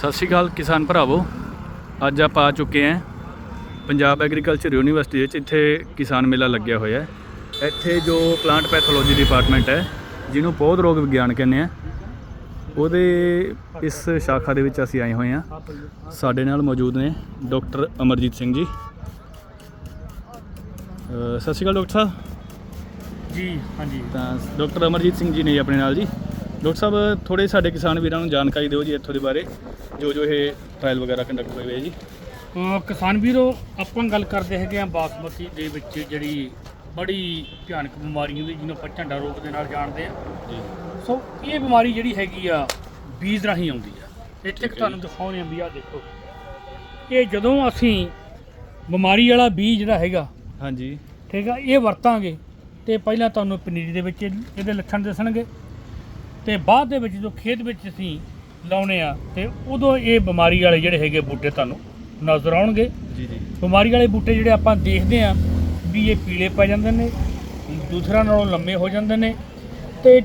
ਸਤਿ ਸ਼੍ਰੀ ਅਕਾਲ ਕਿਸਾਨ ਭਰਾਵੋ। ਅੱਜ ਆਪਾਂ ਆ ਚੁੱਕੇ ਹਾਂ ਪੰਜਾਬ ਐਗਰੀਕਲਚਰ ਯੂਨੀਵਰਸਿਟੀ ਵਿੱਚ ਇੱਥੇ ਕਿਸਾਨ ਮੇਲਾ ਲੱਗਿਆ ਹੋਇਆ ਹੈ। ਇੱਥੇ ਜੋ ਪਲਾਂਟ ਪੈਥੋਲੋਜੀ ਡਿਪਾਰਟਮੈਂਟ ਹੈ ਜਿਹਨੂੰ ਪੌਦ ਰੋਗ ਵਿਗਿਆਨ ਕਹਿੰਦੇ ਆ ਉਹਦੇ ਇਸ ਸ਼ਾਖਾ ਦੇ ਵਿੱਚ ਅਸੀਂ ਆਏ ਹੋਏ ਹਾਂ। ਸਾਡੇ ਨਾਲ ਮੌਜੂਦ ਨੇ ਡਾਕਟਰ ਅਮਰਜੀਤ ਸਿੰਘ ਜੀ। ਸਤਿ ਸ਼੍ਰੀ ਅਕਾਲ ਡਾਕਟਰ ਸਾਹਿਬ। ਜੀ ਹਾਂਜੀ। ਤਾਂ ਡਾਕਟਰ ਅਮਰਜੀਤ ਸਿੰਘ ਜੀ ਨੇ ਜੀ ਆਪਣੇ ਨਾਲ ਜੀ। ਡਾਕਟਰ ਸਾਹਿਬ ਥੋੜੇ ਸਾਡੇ ਕਿਸਾਨ ਵੀਰਾਂ ਨੂੰ ਜਾਣਕਾਰੀ ਦਿਓ ਜੀ ਇੱਥੋਂ ਦੇ ਬਾਰੇ। ਜੋ ਜੋ ਇਹ ਟ੍ਰਾਇਲ ਵਗੈਰਾ ਕੰਡਕਟ ਹੋਏ ਹੋਏ ਜੀ। ਅਹ ਕਿਸਾਨ ਵੀਰੋ ਆਪਾਂ ਗੱਲ ਕਰਦੇ ਹੈਗੇ ਆ ਬਾਸਮਤੀ ਦੇ ਵਿੱਚ ਜਿਹੜੀ ਬੜੀ ਭਿਆਨਕ ਬਿਮਾਰੀ ਹੁੰਦੀ ਜਿਹਨੂੰ ਆਪਾਂ ਝੰਡਾ ਰੋਗ ਦੇ ਨਾਲ ਜਾਣਦੇ ਆ ਜੀ। ਸੋ ਇਹ ਬਿਮਾਰੀ ਜਿਹੜੀ ਹੈਗੀ ਆ ਬੀਜ ਰਾਹੀਂ ਆਉਂਦੀ ਆ। ਇੱਥੇ ਠੀਕ ਹੈ ਕੁ ਤੁਹਾਨੂੰ ਦਿਖਾਉਂਦੇ ਆ ਵੀ ਆ ਦੇਖੋ। ਇਹ ਜਦੋਂ ਅਸੀਂ ਬਿਮਾਰੀ ਵਾਲਾ ਬੀਜ ਜਿਹੜਾ ਹੈਗਾ ਹਾਂਜੀ। ਠੀਕ ਆ ਇਹ ਵਰਤਾਂਗੇ ਤੇ ਪਹਿਲਾਂ ਤੁਹਾਨੂੰ ਪਨੀਰੀ ਦੇ ਵਿੱਚ ਇਹ- ਇਹਦੇ ਲੱਛਣ ਦਿਸਣਗੇ। ਤੇ ਬਾਅਦ ਦੇ ਵਿੱਚ ਜਦੋਂ ਖੇਤ ਵਿੱਚ ਅਸੀਂ ਲਾਉਣੇ ਆ ਤੇ ਉਦੋਂ ਇਹ ਬਿਮਾਰੀ ਵਾਲੇ ਜਿਹੜੇ ਹੈਗੇ ਬੂਟੇ ਤੁਹਾਨੂੰ ਨਜ਼ਰ ਆਉਣਗੇ। ਜੀ ਜੀ। ਬਿਮਾਰੀ ਵਾਲੇ ਬੂਟੇ ਜਿਹੜੇ ਆਪਾਂ ਦੇਖਦੇ ਆ ਵੀ ਇਹ ਪੀਲੇ ਪੈ ਜਾਂਦੇ ਨੇ ਦੂਸਰਾ ਨਾਲੋਂ ਲੰਮੇ ਹੋ ਜਾਂਦੇ ਨੇ ਤੇ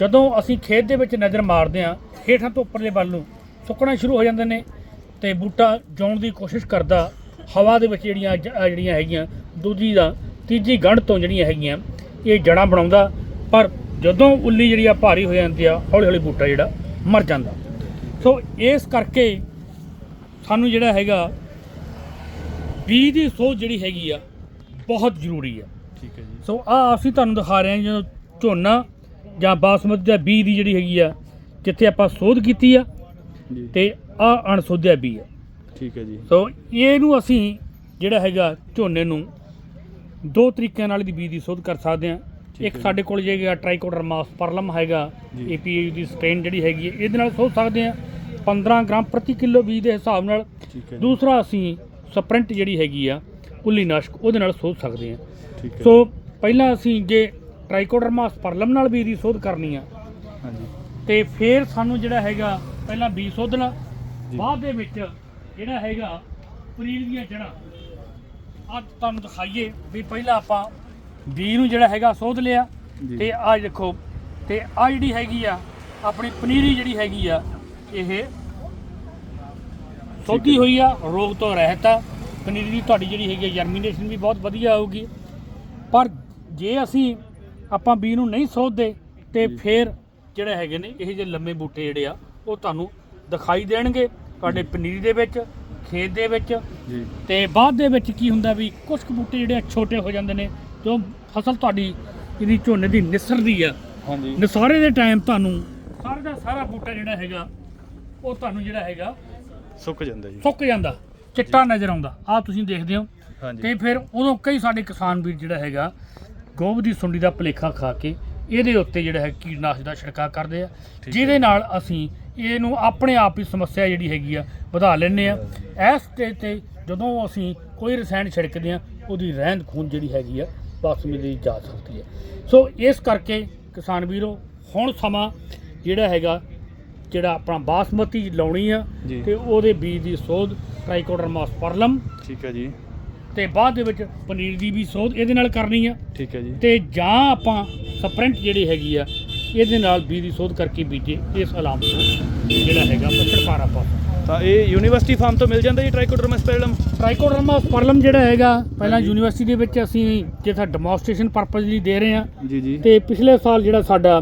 ਜਦੋਂ ਅਸੀਂ ਖੇਤ ਦੇ ਵਿੱਚ ਨਜ਼ਰ ਮਾਰਦੇ ਆ ਹੇਠਾਂ ਤੋਂ ਉੱਪਰਲੇ ਵੱਲ ਨੂੰ ਸੁੱਕਣਾ ਸ਼ੁਰੂ ਹੋ ਜਾਂਦੇ ਨੇ ਤੇ ਬੂਟਾ ਜਾਉਣ ਦੀ ਕੋਸ਼ਿਸ਼ ਕਰਦਾ ਹਵਾ ਦੇ ਵਿੱਚ ਜਿਹੜੀਆਂ ਜਿਹੜੀਆਂ ਹੈਗੀਆਂ ਦੂਜੀ ਦਾ ਤੀਜੀ ਗੰਢ ਤੋਂ ਜਿਹੜੀਆਂ ਹੈਗੀਆਂ ਇਹ ਜੜਾਂ ਬਣਾਉਂਦਾ ਪਰ ਜਦੋਂ ਉੱਲੀ ਜਿਹੜੀ ਆ ਭਾਰੀ ਹੋ ਜਾਂਦੀ ਆ ਹੌਲੀ ਹੌਲੀ ਬੂਟਾ ਜਿਹੜਾ ਮਰ ਜਾਂਦਾ। ਸੋ ਇਸ ਕਰਕੇ ਸਾਨੂੰ ਜਿਹੜਾ ਹੈਗਾ ਬੀਜ ਦੀ ਸੋਚ ਜਿਹੜੀ ਹੈਗੀ ਆ ਬਹੁਤ ਜ਼ਰੂਰੀ ਆ। ਠੀਕ ਹੈ ਜੀ। ਸੋ ਆ ਅਸੀਂ ਤੁਹਾਨੂੰ ਦਿਖਾ ਰਹੇ ਹਾਂ ਜਦੋਂ ਝੋਨਾ ਜਾਂ ਬਾਸਮਤੀ ਦਾ ਬੀਜ ਦੀ ਜਿਹੜੀ ਹੈਗੀ ਆ ਜਿੱਥੇ ਆਪਾਂ ਸੋਧ ਕੀਤੀ ਆ ਤੇ ਆ ਅਣਸੋਧਿਆ ਬੀਜ ਆ। ਠੀਕ ਹੈ ਜੀ। ਸੋ ਇਹਨੂੰ ਅਸੀਂ ਜਿਹੜਾ ਹੈਗਾ ਝੋਨੇ ਨੂੰ ਦੋ ਤਰੀਕਿਆਂ ਨਾਲ ਦੀ ਬੀਜ ਦੀ ਸੋਧ ਕਰ ਸਕਦੇ ਹਾਂ। ਇੱਕ ਜੀ। ਸਾਡੇ ਕੋਲ ਜਿਹੜਾ ਟ੍ਰਾਈਕੋਡਰਮਾ ਸਪਰਲਮ ਹੈਗਾ ਜੀ। ਏਪੀਏ ਦੀ ਸਟ੍ਰੇਨ ਜਿਹੜੀ ਹੈਗੀ ਹੈ ਇਹਦੇ ਨਾਲ ਸੋਧ ਸਕਦੇ ਹਾਂ 15 ਗ੍ਰਾਮ ਪ੍ਰਤੀ ਕਿਲੋ ਬੀਜ ਦੇ ਹਿਸਾਬ ਨਾਲ ਜੀ ਦੂਸਰਾ ਅਸੀਂ ਸਪ੍ਰਿੰਟ ਜਿਹੜੀ ਹੈਗੀ ਆ ਉੱਲੀ ਨਾਸ਼ਕ ਉਹਦੇ ਨਾਲ ਸੋਧ ਸਕਦੇ ਹੈ ਸੋ ਪਹਿਲਾਂ ਅਸੀਂ ਜੇ ਟ੍ਰਾਈਕੋਡਰਮਾ ਸਪਰਲਮ ਨਾਲ ਬੀਜ ਦੀ ਸੋਧ ਕਰਨੀ ਆ ਹਾਂਜੀ ਤੇ ਫਿਰ ਸਾਨੂੰ ਜਿਹੜਾ ਹੈਗਾ ਪਹਿਲਾਂ ਬੀਜ ਸੋਧਣਾ ਜੀ। ਬਾਅਦ ਦੇ ਵਿੱਚ ਜਿਹੜਾ ਹੈਗਾ ਪਨੀਰ ਦੀਆਂ ਜੜ੍ਹਾਂ ਆ ਤੁਹਾਨੂੰ ਦਿਖਾਈਏ ਵੀ ਪਹਿਲਾਂ ਆਪਾਂ ਬੀਜ ਨੂੰ ਜਿਹੜਾ ਹੈਗਾ ਸੋਧ ਲਿਆ ਜੀ। ਤੇ ਆ ਦੇਖੋ ਤੇ ਆ ਜਿਹੜੀ ਹੈਗੀ ਆ ਆਪਣੀ ਪਨੀਰੀ ਜਿਹੜੀ ਹੈਗੀ ਆ ਇਹ ਸੋਧੀ ਹੋਈ ਆ ਰੋਗ ਤੋਂ ਰਹਿਤ ਆ ਪਨੀਰੀ ਦੀ ਤੁਹਾਡੀ ਜਿਹੜੀ ਹੈਗੀ ਜਰਮੀਨੇਸ਼ਨ ਵੀ ਬਹੁਤ ਵਧੀਆ ਆਊਗੀ ਪਰ ਜੇ ਅਸੀਂ ਆਪਾਂ ਬੀ ਨੂੰ ਨਹੀਂ ਸੋਧਦੇ ਤੇ ਜੀ। ਫਿਰ ਜਿਹੜੇ ਹੈਗੇ ਨੇ ਇਹ ਜਿਹੇ ਲੰਮੇ ਬੂਟੇ ਜਿਹੜੇ ਆ ਉਹ ਤੁਹਾਨੂੰ ਦਿਖਾਈ ਦੇਣਗੇ ਤੁਹਾਡੇ ਪਨੀਰੀ ਦੇ ਵਿੱਚ ਖੇਤ ਦੇ ਵਿੱਚ ਜੀ ਤੇ ਬਾਅਦ ਦੇ ਵਿੱਚ ਕੀ ਹੁੰਦਾ ਵੀ ਕੁਝ ਕੁ ਬੂਟੇ ਜਿਹੜੇ ਆ ਛੋਟੇ ਹੋ ਜਾਂਦੇ ਨੇ ਜੋ ਫਸਲ ਤੁਹਾਡੀ ਇਹਦੀ ਝੋਨੇ ਦੀ ਨਿਸਰਦੀ ਆ। ਹਾਂਜੀ। ਨਸਾਰੇ ਦੇ ਟਾਈਮ ਤੁਹਾਨੂੰ ਸਾਰਾ ਦਾ ਸਾਰਾ ਬੂਟਾ ਜਿਹੜਾ ਹੈਗਾ ਉਹ ਤੁਹਾਨੂੰ ਜਿਹੜਾ ਹੈਗਾ ਸੁੱਕ ਜਾਂਦਾ ਜੀ। ਸੁੱਕ ਜਾਂਦਾ ਚਿੱਟਾ ਨਜ਼ਰ ਆਉਂਦਾ। ਆ ਤੁਸੀਂ ਦੇਖਦੇ ਹੋ। ਹਾਂਜੀ। ਤੇ ਫਿਰ ਉਦੋਂ ਕਈ ਸਾਡੇ ਕਿਸਾਨ ਵੀਰ ਜਿਹੜਾ ਹੈਗਾ ਗੋਬ ਦੀ ਸੁੰਡੀ ਦਾ ਭਲੇਖਾ ਖਾ ਕੇ ਇਹਦੇ ਉੱਤੇ ਜਿਹੜਾ ਹੈ ਕੀਟਨਾਸ਼ਕ ਦਾ ਛਿੜਕਾਅ ਕਰਦੇ ਆ। ਜਿਹਦੇ ਨਾਲ ਅਸੀਂ ਇਹਨੂੰ ਆਪਣੇ ਆਪ ਹੀ ਸਮੱਸਿਆ ਜਿਹੜੀ ਹੈਗੀ ਆ ਵਧਾ ਲੈਂਦੇ ਆ। ਇਸ ਸਟੇਜ ਤੇ ਜਦੋਂ ਅਸੀਂ ਕੋਈ ਰਸਾਇਣ ਛਿੜਕਦੇ ਆ ਉਹਦੀ ਰਹਿੰਦ ਖੂਨ ਜਿਹੜੀ ਹੈਗੀ ਆ ਬਾਸਮਤੀ ਦੀ ਜਾ ਸਕਦੀ ਹੈ। ਸੋ ਇਸ ਕਰਕੇ ਕਿਸਾਨ ਵੀਰੋ ਹੁਣ ਸਮਾਂ ਜਿਹੜਾ ਹੈਗਾ ਜਿਹੜਾ ਆਪਣਾ ਬਾਸਮਤੀ ਲਾਉਣੀ ਆ। ਤੇ ਉਹਦੇ ਬੀਜ ਦੀ ਸੋਧ ਟ੍ਰਾਈਕੋਡਰਮਾ ਸਪਰਲਮ ਠੀਕ ਹੈ ਜੀ। ਤੇ ਬਾਅਦ ਦੇ ਵਿੱਚ ਪਨੀਰ ਦੀ ਵੀ ਸੋਧ ਇਹਦੇ ਨਾਲ ਕਰਨੀ ਆ। ਠੀਕ ਹੈ ਜੀ। ਤੇ ਜਾਂ ਆਪਾਂ ਸਪ੍ਰਿੰਟ ਜਿਹੜੀ ਹੈਗੀ ਆ ਇਹਦੇ ਨਾਲ ਬੀਜ ਦੀ ਸੋਧ ਕਰਕੇ ਬੀਜੇ ਇਸ ਅਲਾਮਤ ਨੂੰ ਜਿਹੜਾ ਹੈਗਾ ਛੜਕਾਰਾ ਪਾ ਤਾਂ ਇਹ ਯੂਨੀਵਰਸਿਟੀ ਫਾਰਮ ਤੋਂ ਮਿਲ ਜਾਂਦਾ ਜੀ ਟ੍ਰਾਈਕੋਡਰਮਾ ਸਪੈਰਲਮ ਟ੍ਰਾਈਕੋਡਰਮਾ ਸਪਰਲਮ ਜਿਹੜਾ ਹੈਗਾ ਪਹਿਲਾਂ ਯੂਨੀਵਰਸਿਟੀ ਦੇ ਵਿੱਚ ਅਸੀਂ ਜਿੱਥੇ ਡੈਮੋਨਸਟ੍ਰੇਸ਼ਨ ਪਰਪਸ ਲਈ ਦੇ ਰਹੇ ਹਾਂ ਜੀ ਜੀ। ਤੇ ਪਿਛਲੇ ਸਾਲ ਜਿਹੜਾ ਸਾਡਾ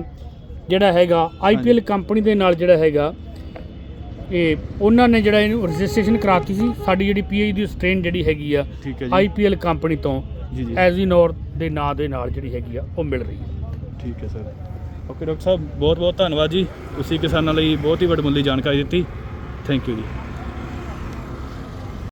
ਜਿਹੜਾ ਹੈਗਾ ਆਈਪੀਐਲ ਕੰਪਨੀ ਦੇ ਨਾਲ ਜਿਹੜਾ ਹੈਗਾ ਇਹ ਉਹਨਾਂ ਨੇ ਜਿਹੜਾ ਇਹਨੂੰ ਰਜਿਸਟ੍ਰੇਸ਼ਨ ਕਰਾਤੀ ਸੀ ਸਾਡੀ ਜਿਹੜੀ ਪੀਐਚ ਦੀ ਸਟ੍ਰੇਨ ਜਿਹੜੀ ਹੈਗੀ ਆ ਠੀਕ ਹੈ ਜੀ। ਆਈਪੀਐਲ ਕੰਪਨੀ ਤੋਂ ਜੀ ਜੀ। ਐਜ਼ੀਨੋਰ ਦੇ ਨਾਂ ਦੇ ਨਾਲ ਜਿਹੜੀ ਹੈਗੀ ਆ ਉਹ ਮਿਲ ਰਹੀ ਹੈ। ਠੀਕ ਹੈ ਸਰ। ਓਕੇ ਡਾਕਟਰ ਸਾਹਿਬ ਬਹੁਤ ਬਹੁਤ ਧੰਨਵਾਦ ਜੀ। ਤੁਸੀਂ ਕਿਸਾਨਾਂ ਲਈ ਬਹੁਤ ਹੀ ਵੱਡਮੁੱਲੀ ਜਾਣਕਾਰੀ ਦਿੱਤੀ। ਥੈਂਕ ਯੂ ਜੀ